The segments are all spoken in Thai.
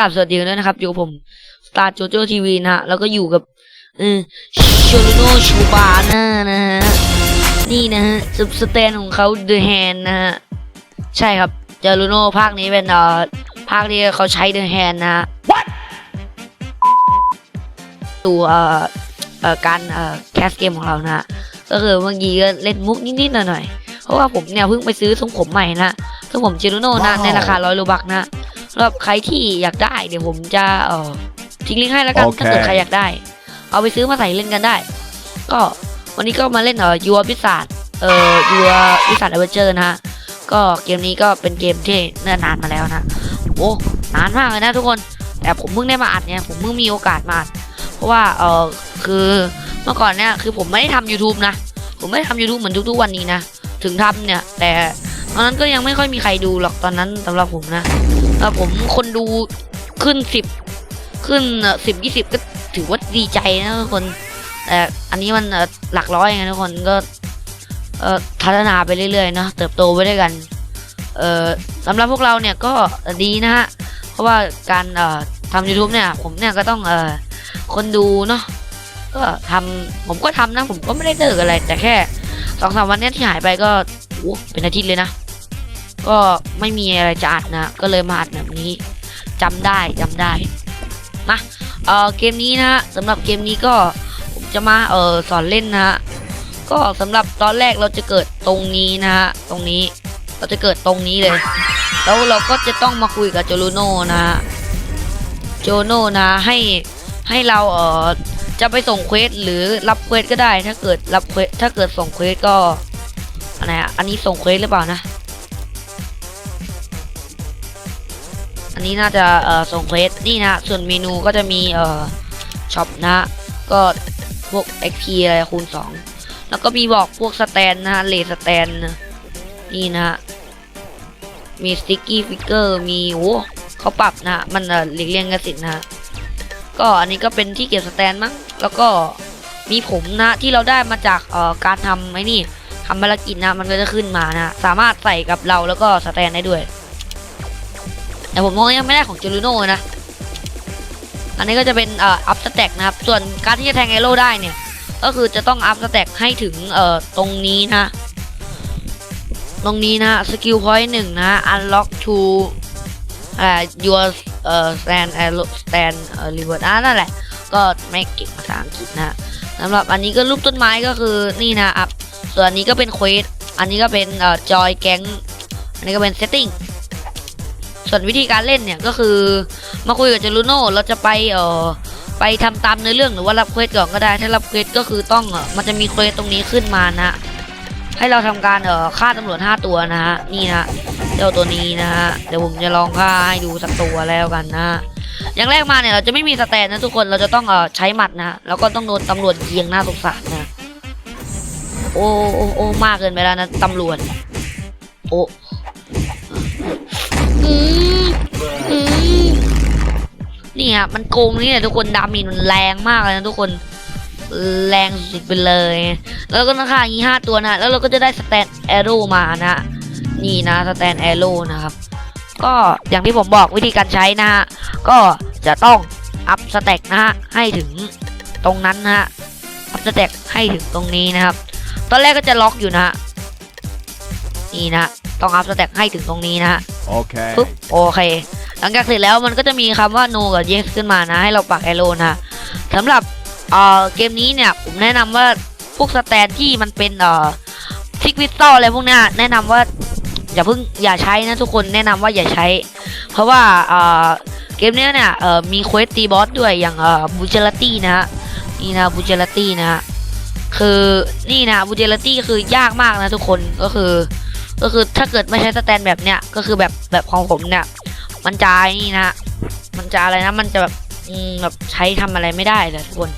กราบสวัสดีด้วยนะครับ อยู่กับผมสตาร์โจโจทีวีนะฮะ แล้วก็อยู่กับเออโชลูโนชูบาน่านะฮะ นี่นะฮะสสแตนของเขาเดอะแฮนนะฮะ ใช่ครับเจอลูโนภาคนี้เป็นเอ่อภาคที่เขาใช้เดอะแฮนนะฮะตัวเอ่อเอ่อการเอ่อแคสเกมของเรานะฮะ ก็คือเมื่อกี้ก็เล่นมุกนิดๆหน่อยๆเพราะว่าผมเนี่ยเพิ่งไปซื้อทรงผมใหม่นะทรงผมเจลูโน่นะว้าวในราคาร้อยรูบักนะ สำหรับใครที่อยากได้เดี๋ยวผมจะเอ่อทิ้งลิงก์ให้แล้วกันโอเคถ้าเกิดใครอยากได้ เอาไปซื้อมาใส่เล่นกันได้ ก็วันนี้ก็มาเล่นเอ่อยัวพิศาจเอ่อยัวพิศาจเอเวอร์เจอร์นะฮะก็เกมนี้ก็เป็นเกมที่เนิ่นนานมาแล้วนะโอ้นานมากเลยนะทุกคน แต่ผมเพิ่งได้มาอัดเนี่ยผมเพิ่งมีโอกาสมาอัดเพราะว่าเออคือเมื่อก่อนเนี่ยคือผมไม่ได้ทำ YouTube นะผมไม่ได้ทำ YouTube เหมือนทุกๆวันนี้นะ ถึงทำเนี่ย แต่ตอนนั้นก็ยังไม่ค่อยมีใครดูหรอกตอนนั้นสำหรับผมนะ แต่ผมคนดูขึ้นสิบขึ้นสิบยี่สิบก็ถือว่าดีใจนะทุกคนแต่อันนี้มันหลักร้อยไงทุกคนก็เอ่อพัฒนาไปเรื่อยๆเนาะเติบโตไปด้วยกันเอ่อสำหรับพวกเราเนี่ยก็ดีนะฮะเพราะว่าการเอ่อทำ YouTube เนี่ย ผมเนี่ยก็ต้องเอ่อคนดูเนาะก็ทำผมก็ทำนะ ผมก็ไม่ได้เลิกอะไร แต่แค่สองสามวันเนี้ยที่หายไปก็โอ้เป็นอาทิตย์เลยนะ ก็ไม่มีอะไรจะอัดนะ ก็เลยมาอัดแบบนี้จำได้จำได้มาเออเกมนี้นะสำหรับเกมนี้ก็ผมจะมาเออสอนเล่นนะฮะก็สำหรับตอนแรกเราจะเกิดตรงนี้นะฮะตรงนี้เราจะเกิดตรงนี้เลย แล้วเราก็จะต้องมาคุยกับโจลูโน่นะฮะโจโน่นะให้ให้เราเออจะไปส่งเควสหรือรับเควสก็ได้ ถ้าเกิดรับเควสถ้าเกิดส่งเควสก็อะไรอะอันนี้ส่งเควสหรือเปล่านะ อันนี้น่าจะเอ่อส่งเควสนี่นะส่วนเมนูก็จะมีเอ่อช็อปนะก็พวก XP อะไรคูณ 2 แล้วก็มีบอกพวกสแตนนะเลสแตนนี่นะมีสติ๊กกี้ฟิกเกอร์มีโอ้เขาปรับนะ มันเหลีกเลี่ยงกระสินนะก็อันนี้ก็เป็นที่เก็บสแตนมั้งแล้วก็มีผมนะที่เราได้มาจากเอ่อการทำไอ้นี่ทำภารกิจนะมันก็จะขึ้นมานะ สามารถใส่กับเราแล้วก็สแตนได้ด้วย แต่ผมมองยังไม่ได้ของจูริโน่นะ อันนี้ก็จะเป็นเอ่ออัพสแต็กนะครับ ส่วนการที่จะแทงไอโร่ได้เนี่ย ก็คือจะต้องอัพสแต็กให้ถึงเอ่อตรงนี้นะ ตรงนี้นะสกิลพอยต์หนึ่งนะ unlock to อ่า your เอ่อ stand arrow stand เอ่อ reward อ่านั่นแหละ ก็ไม่เก่งภาษาอังกฤษนะสำหรับอันนี้ก็รูปต้นไม้ก็คือนี่นะอัพส่วนอันนี้ก็เป็นเควสอันนี้ก็เป็นเอ่อจอยแก๊งอันนี้ก็เป็น setting ส่วนวิธีการเล่นเนี่ยก็คือมาคุยกับเจลูโน่เราจะไปเอ่อไปทำตามเนื้อเรื่องหรือว่ารับเควสก่อนก็ได้ ถ้ารับเควสก็คือต้องเออมันจะมีเควสตรงนี้ขึ้นมานะ ให้เราทำการเอ่อฆ่าตำรวจ5ตัวนะฮะนี่นะเจ้าตัวนี้นะฮะเดี๋ยวผมจะลองฆ่าให้ดูสักตัวแล้วกันนะฮะอย่างแรกมาเนี่ยเราจะไม่มีสแตนนะทุกคนเราจะต้องเอ่อใช้หมัดนะแล้วก็ต้องโดนตำรวจยิงหน้าสงสารนะโอ้โอ้โอ้มากเกินไปแล้วนะตำรวจโอ้ นี่ฮะมันโกงนี่แหละทุกคนดามินมันแรงมากเลยนะทุกคน แรงสุดไปเลย แล้วก็นะคะอย่างนี้ห้าตัวนะแล้วเราก็จะได้สแตนแอโร่มานะนี่นะสแตนแอโร่นะครับ ก็อย่างที่ผมบอกวิธีการใช้นะฮะก็จะต้องอัพสแต็กนะฮะให้ถึงตรงนั้นนะฮะอัพสแต็กให้ถึงตรงนี้นะครับ ตอนแรกก็จะล็อกอยู่นะฮะนี่นะ ต้องอัพสแต็กให้ถึงตรงนี้นะฮะ Okay. ปุ๊บโอเค หลังจากเสร็จแล้วมันก็จะมีคำว่า no กับ yes ขึ้นมานะ ให้เราปักแอโร่นะสำหรับเอ่อเกมนี้เนี่ยผมแนะนำว่าพวกสแตนที่มันเป็นเอ่อซิกวิตซอลอะไรพวกเนี้ยแนะนำว่าอย่าเพิ่งอย่าใช้นะทุกคนแนะนำว่าอย่าใช้ เพราะว่าเอ่อเกมเนี้ยเนี่ยเอ่อมีเควสตีบอสด้วยอย่างเอ่อบูเจลตี้นะฮะนี่นะบูเจลตี้นะฮะคือนี่นะบูเจลตี้คือยากมากนะทุกคนก็คือ ก็คือถ้าเกิดไม่ใช้สแตนแบบเนี้ยก็คือแบบแบบของผมเนี่ย มันจะนี่นะ มันจะอะไรนะ มันจะแบบแบบใช้ทำอะไรไม่ได้เลยทุกคน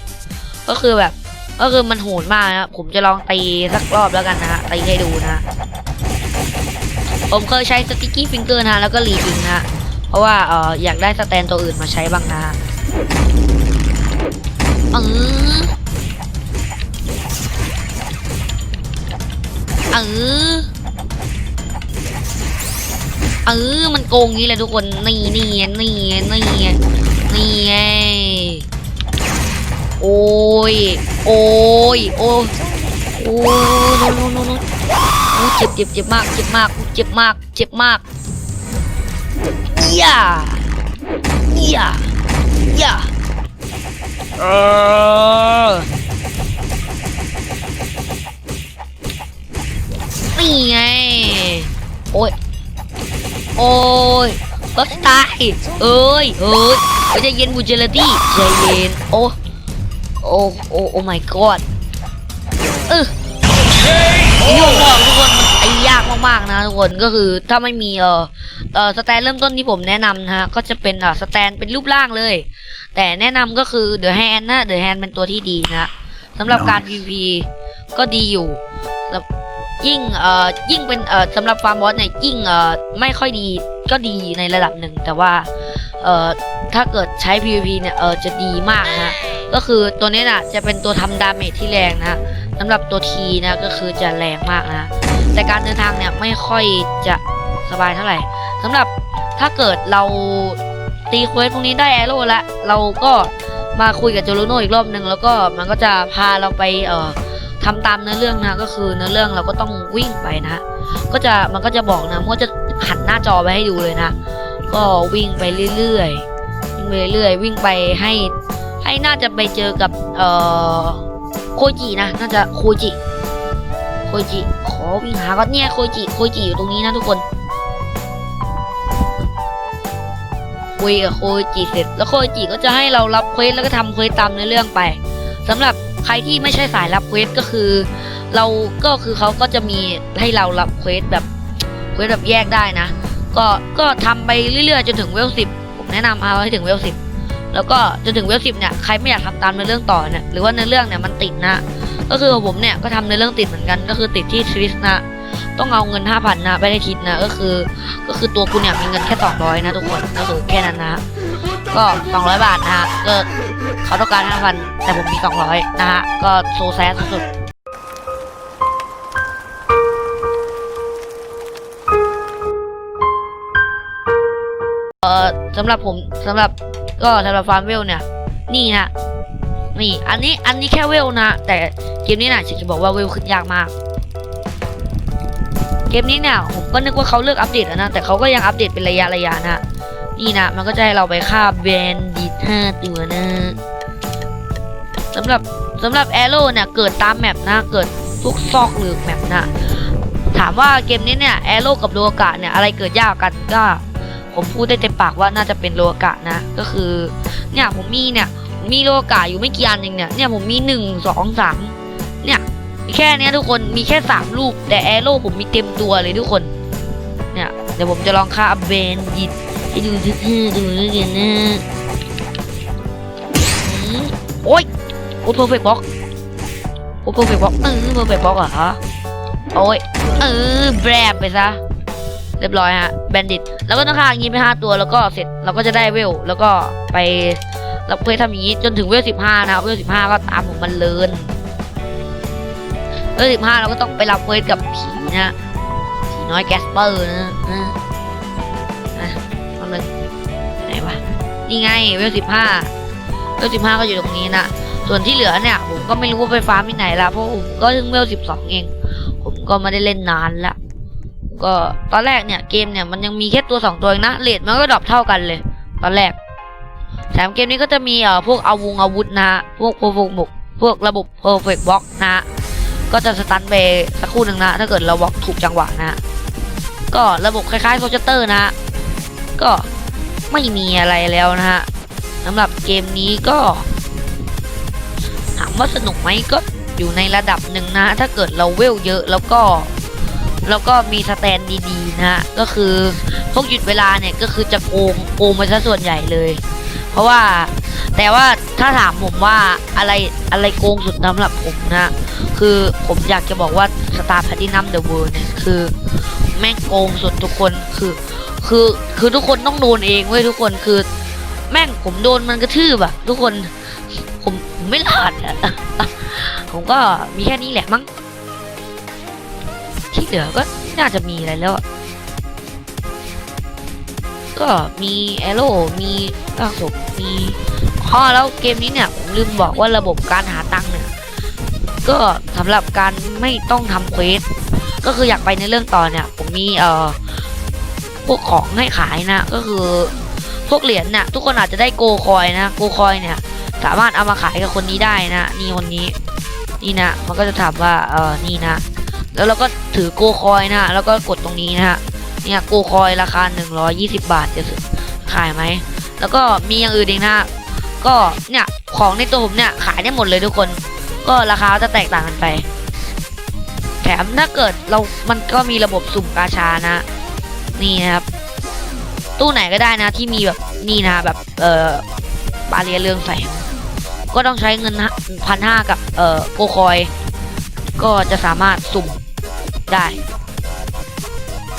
ก็คือแบบ ก็คือมันโหดมากนะผมจะลองตีสักรอบแล้วกันนะตีให้ดูนะ ผมเคยใช้สติ๊กกี้ฟิงเกอร์นะแล้วก็รีจิงนะเพราะว่าเอออยากได้สแตนตัวอื่นมาใช้บ้างนะเออเออ เออมันโกงงี้เลยทุกคนนี่นี่นี่นี่นี่ไงโอ้ยโอ้ยโอ้ยโอ้ยโน้โน้โน้โอ้เจ็บเจ็บเจ็บมากเจ็บมากเจ็บมากเจ็บมากย่าย่าย่าเออนี่ไงโอ้ย โอ้ยก็ตายเอ้ยเอ้ยใจเย็นบูเจลตี้ใจเย็นโอ้โอ้โอ้โอ้ my god เออที่ผมบอกทุกคนมันตียากมากๆนะทุกคนก็คือถ้าไม่มีเออเออสแตนเริ่มต้นที่ผมแนะนำนะฮะก็จะเป็นเออสแตนเป็นรูปร่างเลย แต่แนะนำก็คือเดอะแฮนนะเดอะแฮนเป็นตัวที่ดีนะสำหรับการ PVP ก็ดีอยู่แล้ว ยิ่งเอ่อยิ่งเป็นเอ่อสำหรับฟาร์มบอสเนี่ยยิ่งเอ่อไม่ค่อยดีก็ดีในระดับหนึ่ง แต่ว่าเอ่อถ้าเกิดใช้ PVP เนี่ยเออจะดีมากนะฮะก็คือตัวนี้น่ะจะเป็นตัวทำดาเมจที่แรงนะสำหรับตัวทีนะก็คือจะแรงมากนะแต่การเดินทางเนี่ยไม่ค่อยจะสบายเท่าไหร่สำหรับถ้าเกิดเราตีเควสพวกนี้ได้แอโร่แล้วเราก็มาคุยกับโจโรโนอีกรอบหนึ่งแล้วก็มันก็จะพาเราไปเอ่อ ทำตามเนื้อเรื่องนะก็คือเนื้อเรื่องเราก็ต้องวิ่งไปนะก็จะมันก็จะบอกนะมันก็จะหันหน้าจอไปให้ดูเลยนะ ก็วิ่งไปเรื่อยๆวิ่งไปเรื่อยๆวิ่งไปให้ให้น่าจะไปเจอกับเอ่อโคจินะน่าจะโคจิโคจิขอวิ่งหาก็เนี่ยโคจิโคจิอยู่ตรงนี้นะทุกคนคุยกับโคจิเสร็จ แล้วโคจิก็จะให้เรารับเควสแล้วก็ทำเควสตามในเรื่องไปสำหรับ ใครที่ไม่ใช่สายรับเควสก็คือ เราก็คือเขาก็จะมีให้เรารับเควสแบบเควสแบบแยกได้นะ ก็ก็ทำไปเรื่อยๆจนถึงเวลสิบผมแนะนำเอาให้ถึงเวลสิบแล้วก็จนถึงเวลสิบเนี่ยใครไม่อยากทำตามในเรื่องต่อเนี่ยหรือว่าในเรื่องเนี่ยมันติดนะ ก็คือผมเนี่ยก็ทำในเรื่องติดเหมือนกัน ก็คือติดที่ทริสนะต้องเอาเงินห้าพันนะไปให้ทิศนะ ก็คือ ก็คือตัวคุณเนี่ยมีเงินแค่สองร้อยนะทุกคน ก็คือแค่นั้นนะ ก็สองร้อยบาทนะฮะก็เขาต้องการห้าพันแต่ผมมีสองร้อยนะฮะก็โซแซสุดๆเอ่อสำหรับผมสำหรับก็สำหรับฟาร์มเวลเนี่ย นี่นะนี่อันนี้อันนี้แค่เวลนะ แต่เกมนี้นะฉันจะบอกว่าเวลขึ้นยากมาก เกมนี้เนี่ยผมก็นึกว่าเขาเลิกอัปเดตแล้วนะแต่เขาก็ยังอัปเดตเป็นระยะระยะนะ นี่นะ มันก็จะให้เราไปฆ่าแบนดิตห้าตัวนะสำหรับสำหรับแอโร่เนี่ยเกิดตามแมปนะเกิดทุกซอกหรือแมปนะถามว่าเกมนี้เนี่ยแอโร่กับโลกะเนี่ยอะไรเกิดยากกันก็ผมพูดได้เต็มปากว่าน่าจะเป็นโลกะนะ ก็คือเนี่ยผมมีเนี่ยมีโลกาอยู่ไม่กี่อันเองเนี่ยเนี่ยผมมีหนึ่งสองสามเนี่ยมีแค่นี้ทุกคนมีแค่สามลูกแต่แอโร่ผมมีเต็มตัวเลยทุกคนเนี่ยเดี๋ยวผมจะลองฆ่าเบนยิด ให้ดูทื่อๆดูแล้วกันนะอืมโอ๊ยโอ้เพอร์เฟกต์บล็อกโอ้เพอร์เฟกต์บล็อกเออเพอร์เฟกต์บล็อกเหรอโอ้ยเออแบรบไปซะเรียบร้อยฮะแบนดิตแล้วก็ต้องฆ่าอย่างงี้ไปห้าตัวแล้วก็เสร็จเราก็จะได้เวลแล้วก็ไปเราเคยทำอย่างนี้จนถึงเวลสิบห้านะเวลสิบห้าก็ตามผมมันเลินเวลสิบห้าเราก็ต้องไปรับเวสกับผีนะผีน้อยแกสเปอร์นะ นี่ไงเวลสิบห้าเวลสิบห้าก็อยู่ตรงนี้นะส่วนที่เหลือเนี่ย ผมก็ไม่รู้ว่าไปฟาร์มที่ไหนละเพราะผมก็เพิ่งเวลสิบสองเอง ผมก็ไม่ได้เล่นนานละก็ตอนแรกเนี่ยเกมเนี่ยมันยังมีแค่ตัวสองตัวนะเลทมันก็ดรอปเท่ากันเลย ตอนแรกแถมเกมนี้ก็จะมีเอ่อพวกอาวุธอาวุธนะพวกพวกพวกพวกพวกระบบ perfect block นะฮะก็จะสตันไปสักครู่หนึ่งนะ ถ้าเกิดเราบล็อกถูกจังหวะนะ ก็ระบบคล้ายๆโซเตอร์นะ ก็ ไม่มีอะไรแล้วนะฮะสำหรับเกมนี้ก็ ถามว่าสนุกไหมก็อยู่ในระดับหนึ่งนะ ถ้าเกิดเราเวลเยอะแล้วก็ แล้วก็มีสแตนดีๆนะฮะก็คือพวกหยุดเวลาเนี่ยก็คือจะโกงโกงไปซะส่วนใหญ่เลย เพราะว่าแต่ว่าถ้าถามผมว่าอะไรอะไรโกงสุดสำหรับผมนะ คือผมอยากจะบอกว่าสตาร์แพทินัมเดอะเวิร์เนี่ยคือ แม่งโกงสุดทุกคนคือ คือคือทุกคนต้องโดนเองเว้ยทุกคนคือ แม่งผมโดนมันกระทืบอะทุกคนผมผมไม่รอดอะผมก็มีแค่นี้แหละมั้งที่เหลือก็น่าจะมีอะไรแล้วก็มีแอโร่มีล่างศพมีข้อแล้วเกมนี้เนี่ยผมลืมบอกว่าระบบการหาตังค์เนี่ยก็สำหรับการไม่ต้องทำเควสก็คืออยากไปในเรื่องต่อเนี่ย ผมมีเอ่อ พวกของให้ขายนะ ก็คือพวกเหรียญเนี่ยทุกคนอาจจะได้โกคอยนะ โกคอยเนี่ย สามารถเอามาขายกับคนนี้ได้นะ นี่คนนี้ นี่นะ มันก็จะถามว่าเออนี่นะ แล้วเราก็ถือโกคอยนะ แล้วก็กดตรงนี้นะฮะ เนี่ยโกคอยราคา 120 บาทจะขายไหม แล้วก็มีอย่างอื่นอีกนะ ก็เนี่ยของในตัวผมเนี่ยขายได้หมดเลยทุกคน ก็ราคาจะแตกต่างกันไป แถมถ้าเกิดเรา มันก็มีระบบสุ่มกาชานะ นี่นะครับ ตู้ไหนก็ได้นะที่มีแบบนี่นะแบบเอ่อบาเรียเรื่องแสงก็ต้องใช้เงินพันห้ากับเอ่อโกคอย ก็จะสามารถสุ่มได้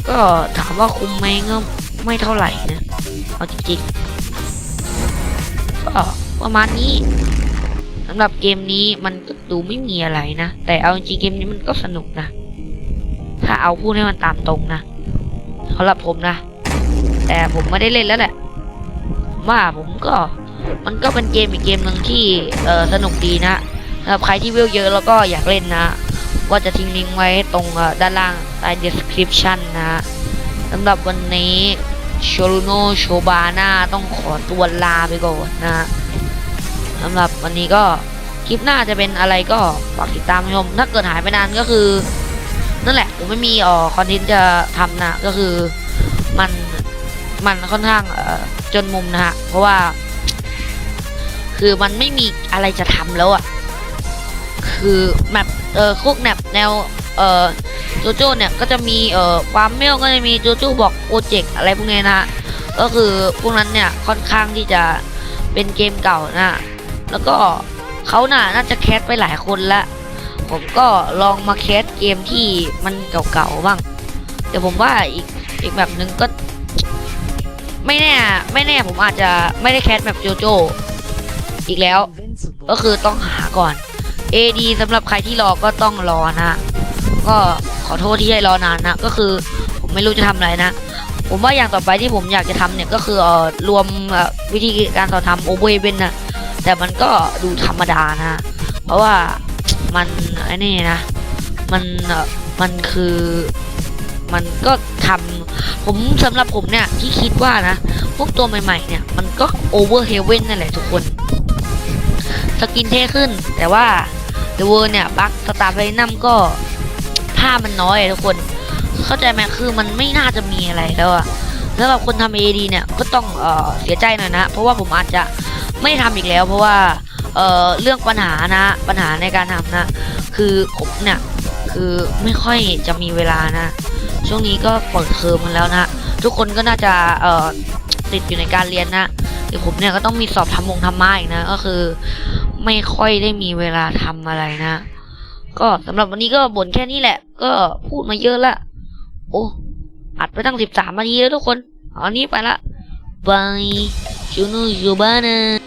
ก็ถามว่าคุ้มไหมก็ไม่เท่าไหร่นะ เอาจริงๆก็ประมาณนี้สำหรับเกมนี้มันดูไม่มีอะไรนะ แต่เอาจริงเกมนี้มันก็สนุกนะ ถ้าเอาพูดให้มันตามตรงนะ สำหรับผมนะ แต่ผมไม่ได้เล่นแล้วแหละ ว่าผมก็มันก็เป็นเกมอีกเกมหนึ่งที่เออสนุกดีนะสำหรับใครที่วิวเยอะแล้วก็อยากเล่นนะ ก็จะทิ้งลิงก์ไว้ตรงด้านล่างใต้ description นะสำหรับวันนี้โชลูโนโชบาน่าต้องขอตัวลาไปก่อนนะสำหรับวันนี้ก็คลิปหน้าจะเป็นอะไรก็ฝากติดตามชม ถ้าเกิดหายไปนานก็คือ นั่นแหละผมไม่มีอ่อคอนเทนต์จะทำนะ ก็คือมันมันค่อนข้างเอ่อจนมุมนะฮะ เพราะว่า คือมันไม่มีอะไรจะทำแล้วอะคือแมปเอ่อคุกแมปแนวเอ่อโจโจ้เนี่ยก็จะมีเอ่อความเมลก็จะมีโจโจ้บอกโปรเจกต์อะไรพวกนี้นะฮะ ก็คือพวกนั้นเนี่ยค่อนข้างที่จะเป็นเกมเก่านะ แล้วก็เขาน่ะน่าจะแคสไปหลายคนละ ผมก็ลองมาแคสเกมที่มันเก่าๆบ้างแต่ผมว่าอีกอีกแบบหนึ่งก็ ไม่แน่ ไม่แน่ผมอาจจะไม่ได้แคสแบบโจโจอีกแล้ว ก็คือต้องหาก่อน AD สำหรับใครที่รอก็ต้องรอนะ ก็ขอโทษที่ให้รอนานนะ ก็คือผมไม่รู้จะทำอะไรนะ ผมว่าอย่างต่อไปที่ผมอยากจะทำเนี่ยก็คือเอ่อรวมวิธีการสอนทำโอเวเนนะแต่มันก็ดูธรรมดานะ เพราะว่า มันไอ้นี่นะ มันเอ่อมันคือ มันก็ทำผมสำหรับผมเนี่ยที่คิดว่านะ พวกตัวใหม่ๆ เนี่ย มันก็โอเวอร์เฮเว่นนั่นแหละทุกคน สกินเท่ขึ้น แต่ว่าเดอะเวอร์เนี่ยบัคสตาร์ไฟนัมก็ภาพมันน้อยทุกคน เข้าใจไหมคือมันไม่น่าจะมีอะไรแล้วอะสำหรับคนทำ AD เนี่ยก็ต้องเออเสียใจหน่อยนะ เพราะว่าผมอาจจะไม่ทำอีกแล้ว เพราะว่า เออเรื่องปัญหานะปัญหาในการทำนะ คือผมเนี่ยคือไม่ค่อยจะมีเวลานะ ช่วงนี้ก็เปิดเทอมกันแล้วนะทุกคนก็น่าจะเอ่อติดอยู่ในการเรียนนะเดี๋ยวผมเนี่ยก็ต้องมีสอบทำมงทำมาอีกนะ ก็คือ ไม่ค่อยได้มีเวลาทำอะไรนะ ก็สำหรับวันนี้ก็บ่นแค่นี้แหละ ก็พูดมาเยอะละโอ้อัดไปตั้งสิบสามนาทีแล้วทุกคนเอาอันนี้ไปละบาย You know, Giovanna.